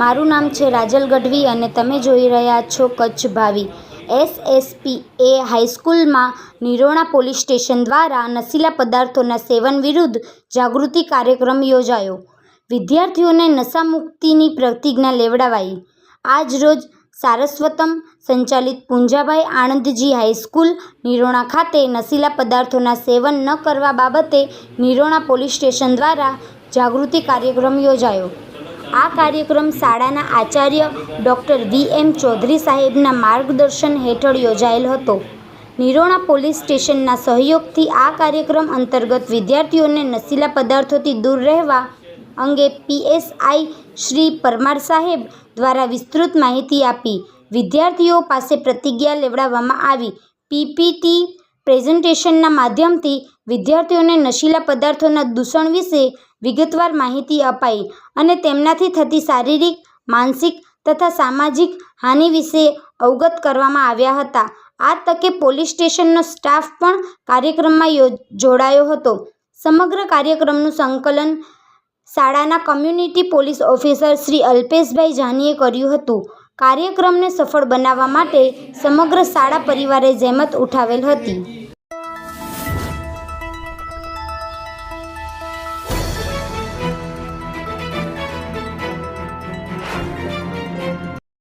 મારું નામ છે રાજલ ગઢવી અને તમે જોઈ રહ્યા છો કચ્છ ભાવી. એસએસપી એ હાઈસ્કૂલમાં નિરોણા પોલીસ સ્ટેશન દ્વારા નશીલા પદાર્થોના સેવન વિરુદ્ધ જાગૃતિ કાર્યક્રમ યોજાયો. વિદ્યાર્થીઓને નશામુક્તિની પ્રતિજ્ઞા લેવડાવાઈ. આજ રોજ સારસ્વતમ સંચાલિત પુંજાભાઈ આણંદજી હાઈસ્કૂલ, નિરોણા ખાતે નશીલા પદાર્થોના સેવન ન કરવા બાબતે નિરોણા પોલીસ સ્ટેશન દ્વારા જાગૃતિ કાર્યક્રમ યોજાયો. આ કાર્યક્રમ શાળાના આચાર્ય ડૉક્ટર વી એમ ચૌધરી સાહેબના માર્ગદર્શન હેઠળ યોજાયેલ હતો. નિરોણા પોલીસ સ્ટેશનના સહયોગથી આ કાર્યક્રમ અંતર્ગત વિદ્યાર્થીઓને નશીલા પદાર્થોથી દૂર રહેવા અંગે પીએસઆઈ શ્રી પરમાર સાહેબ દ્વારા વિસ્તૃત માહિતી આપી. વિદ્યાર્થીઓ પાસે પ્રતિજ્ઞા લેવડાવવામાં આવી. પીપીટી પ્રેઝન્ટેશનના માધ્યમથી વિદ્યાર્થીઓને નશીલા પદાર્થોના દૂષણ વિશે વિગતવાર માહિતી અપાઈ અને તેમનાથી થતી શારીરિક, માનસિક તથા સામાજિક હાનિ વિશે અવગત કરવામાં આવ્યા હતા. આ તકે પોલીસ સ્ટેશનનો સ્ટાફ પણ કાર્યક્રમમાં જોડાયો હતો. સમગ્ર કાર્યક્રમનું સંકલન શાળાના community police officer Shri Alpeshbhai જાનીએ કર્યું હતું. કાર્યક્રમને સફળ બનાવવા માટે સમગ્ર શાળા પરિવારે જહેમત ઉઠાવેલ હતી.